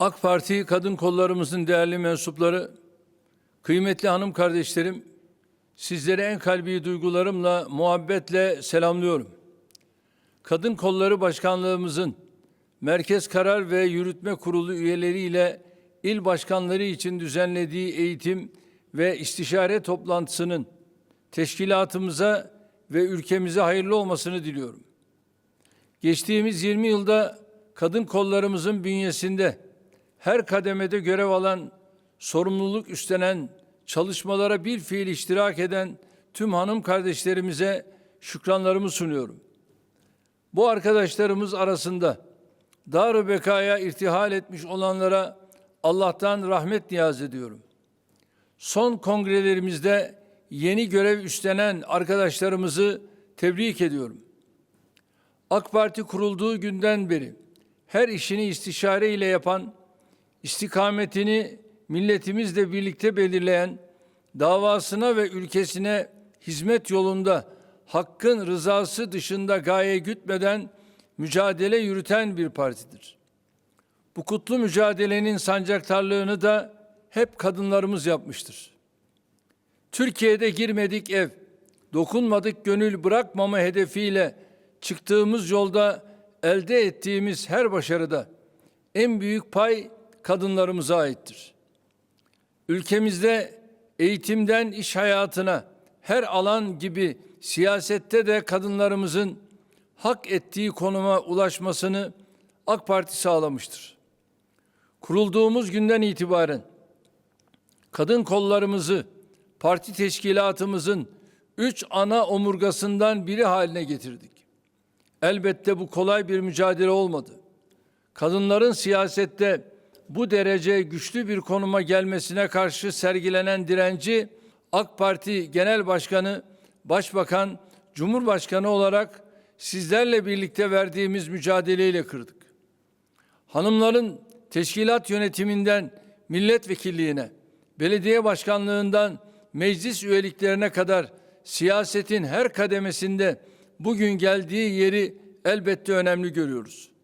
AK Parti kadın kollarımızın değerli mensupları, kıymetli hanım kardeşlerim, sizleri en kalbi duygularımla, muhabbetle selamlıyorum. Kadın Kolları Başkanlığımızın Merkez Karar ve Yürütme Kurulu üyeleriyle il başkanları için düzenlediği eğitim ve istişare toplantısının teşkilatımıza ve ülkemize hayırlı olmasını diliyorum. Geçtiğimiz 20 yılda kadın kollarımızın bünyesinde her kademede görev alan, sorumluluk üstlenen, çalışmalara bir fiil iştirak eden tüm hanım kardeşlerimize şükranlarımı sunuyorum. Bu arkadaşlarımız arasında dar bekaya irtihal etmiş olanlara Allah'tan rahmet niyaz ediyorum. Son kongrelerimizde yeni görev üstlenen arkadaşlarımızı tebrik ediyorum. AK Parti kurulduğu günden beri her işini istişare ile yapan, istikametini milletimizle birlikte belirleyen, davasına ve ülkesine hizmet yolunda hakkın rızası dışında gaye gütmeden mücadele yürüten bir partidir. Bu kutlu mücadelenin sancaktarlığını da hep kadınlarımız yapmıştır. Türkiye'de girmedik ev, dokunmadık gönül bırakmama hedefiyle çıktığımız yolda elde ettiğimiz her başarıda en büyük pay kadınlarımıza aittir. Ülkemizde eğitimden iş hayatına her alan gibi siyasette de kadınlarımızın hak ettiği konuma ulaşmasını AK Parti sağlamıştır. Kurulduğumuz günden itibaren kadın kollarımızı parti teşkilatımızın üç ana omurgasından biri haline getirdik. Elbette bu kolay bir mücadele olmadı. Kadınların siyasette bu derece güçlü bir konuma gelmesine karşı sergilenen direnci AK Parti Genel Başkanı, Başbakan, Cumhurbaşkanı olarak sizlerle birlikte verdiğimiz mücadeleyle kırdık. Hanımların teşkilat yönetiminden milletvekilliğine, belediye başkanlığından meclis üyeliklerine kadar siyasetin her kademesinde bugün geldiği yeri elbette önemli görüyoruz.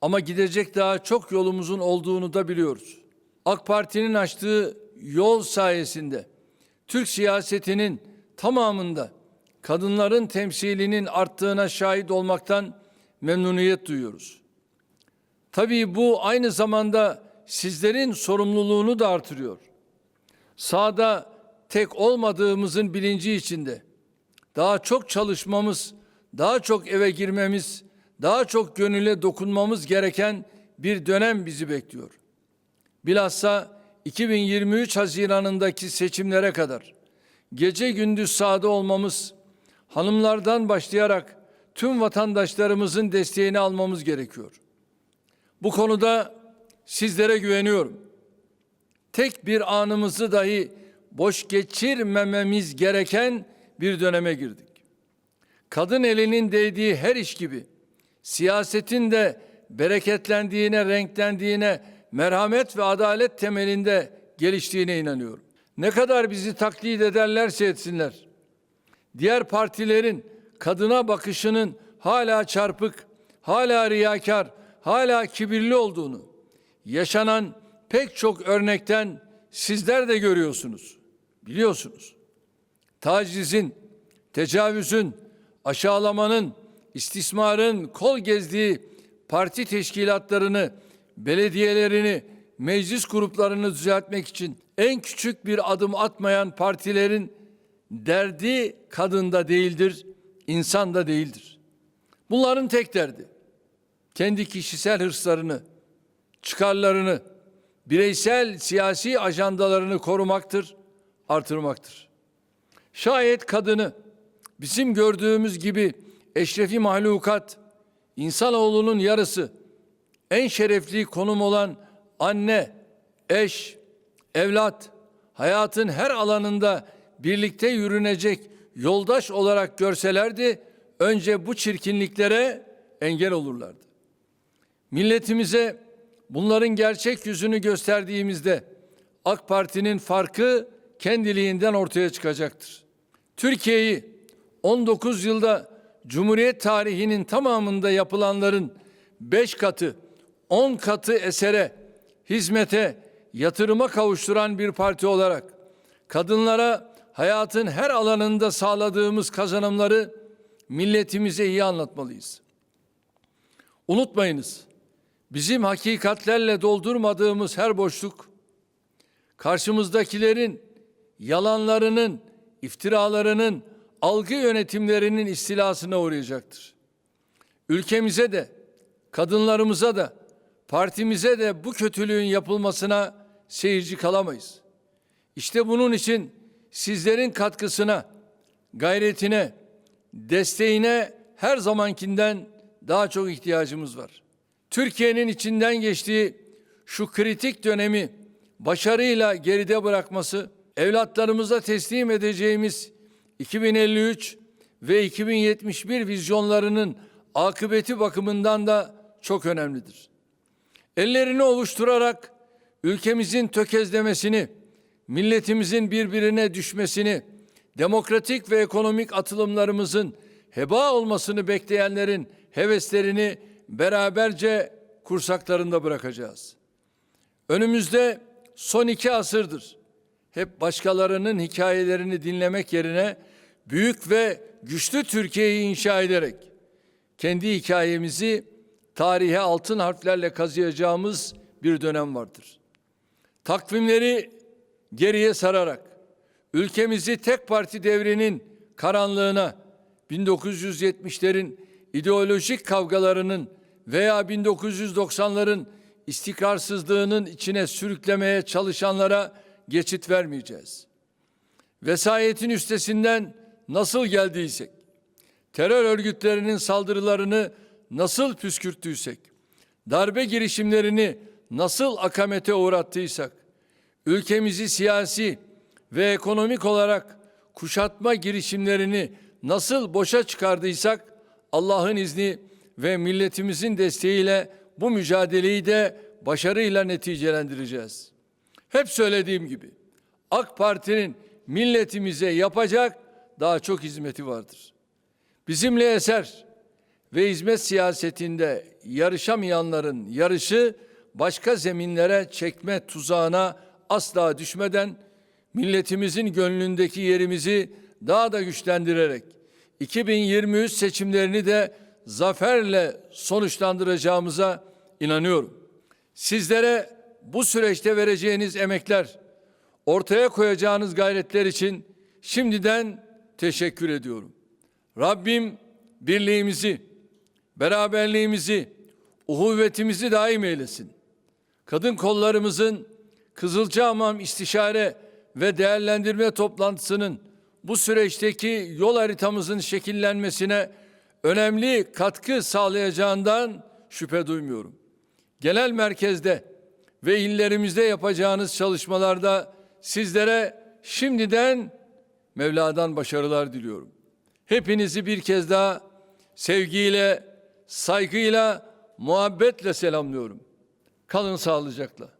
Ama gidecek daha çok yolumuzun olduğunu da biliyoruz. AK Parti'nin açtığı yol sayesinde Türk siyasetinin tamamında kadınların temsilinin arttığına şahit olmaktan memnuniyet duyuyoruz. Tabii bu aynı zamanda sizlerin sorumluluğunu da artırıyor. Sağda tek olmadığımızın bilinci içinde daha çok çalışmamız, daha çok eve girmemiz, daha çok gönüle dokunmamız gereken bir dönem bizi bekliyor. Bilhassa 2023 Haziran'ındaki seçimlere kadar gece gündüz sahada olmamız, hanımlardan başlayarak tüm vatandaşlarımızın desteğini almamız gerekiyor. Bu konuda sizlere güveniyorum. Tek bir anımızı dahi boş geçirmememiz gereken bir döneme girdik. Kadın elinin değdiği her iş gibi siyasetin de bereketlendiğine, renklendiğine, merhamet ve adalet temelinde geliştiğine inanıyorum. Ne kadar bizi taklit ederlerse etsinler. Diğer partilerin kadına bakışının hala çarpık, hala riyakar, hala kibirli olduğunu yaşanan pek çok örnekten sizler de görüyorsunuz. Biliyorsunuz. Tacizin, tecavüzün, aşağılamanın, istismarın kol gezdiği parti teşkilatlarını, belediyelerini, meclis gruplarını düzeltmek için en küçük bir adım atmayan partilerin derdi kadında değildir, insan da değildir. Bunların tek derdi kendi kişisel hırslarını, çıkarlarını, bireysel siyasi ajandalarını korumaktır, artırmaktır. Şayet kadını bizim gördüğümüz gibi eşrefi mahlukat, insanoğlunun yarısı, en şerefli konum olan anne, eş, evlat, hayatın her alanında birlikte yürünecek yoldaş olarak görselerdi, önce bu çirkinliklere engel olurlardı. Milletimize bunların gerçek yüzünü gösterdiğimizde AK Parti'nin farkı kendiliğinden ortaya çıkacaktır. Türkiye'yi 19 yılda Cumhuriyet tarihinin tamamında yapılanların 5 katı, 10 katı esere hizmete, yatırıma kavuşturan bir parti olarak kadınlara hayatın her alanında sağladığımız kazanımları milletimize iyi anlatmalıyız. Unutmayınız, bizim hakikatlerle doldurmadığımız her boşluk, karşımızdakilerin yalanlarının, iftiralarının, algı yönetimlerinin istilasına uğrayacaktır. Ülkemize de, kadınlarımıza da, partimize de bu kötülüğün yapılmasına seyirci kalamayız. İşte bunun için sizlerin katkısına, gayretine, desteğine her zamankinden daha çok ihtiyacımız var. Türkiye'nin içinden geçtiği şu kritik dönemi başarıyla geride bırakması, evlatlarımıza teslim edeceğimiz 2053 ve 2071 vizyonlarının akıbeti bakımından da çok önemlidir. Ellerini ovuşturarak ülkemizin tökezlemesini, milletimizin birbirine düşmesini, demokratik ve ekonomik atılımlarımızın heba olmasını bekleyenlerin heveslerini beraberce kursaklarında bırakacağız. Önümüzde son iki asırdır hep başkalarının hikayelerini dinlemek yerine büyük ve güçlü Türkiye'yi inşa ederek kendi hikayemizi tarihe altın harflerle kazıyacağımız bir dönem vardır. Takvimleri geriye sararak ülkemizi tek parti devrinin karanlığına 1970'lerin ideolojik kavgalarının veya 1990'ların istikrarsızlığının içine sürüklemeye çalışanlara geçit vermeyeceğiz. Vesayetin üstesinden nasıl geldiysek, terör örgütlerinin saldırılarını nasıl püskürttüysek, darbe girişimlerini nasıl akamete uğrattıysak, ülkemizi siyasi ve ekonomik olarak kuşatma girişimlerini nasıl boşa çıkardıysak, Allah'ın izni ve milletimizin desteğiyle bu mücadeleyi de başarıyla neticelendireceğiz. Hep söylediğim gibi AK Parti'nin milletimize yapacak daha çok hizmeti vardır. Bizimle eser ve hizmet siyasetinde yarışamayanların yarışı başka zeminlere çekme tuzağına asla düşmeden milletimizin gönlündeki yerimizi daha da güçlendirerek 2023 seçimlerini de zaferle sonuçlandıracağımıza inanıyorum. Sizlere bu süreçte vereceğiniz emekler, ortaya koyacağınız gayretler için şimdiden teşekkür ediyorum. Rabbim birliğimizi, beraberliğimizi, uhuvvetimizi daim eylesin. Kadın kollarımızın Kızılcahamam İstişare ve Değerlendirme Toplantısının bu süreçteki yol haritamızın şekillenmesine önemli katkı sağlayacağından şüphe duymuyorum. Genel merkezde ve illerimizde yapacağınız çalışmalarda sizlere şimdiden Mevla'dan başarılar diliyorum. Hepinizi bir kez daha sevgiyle, saygıyla, muhabbetle selamlıyorum. Kalın sağlıcakla.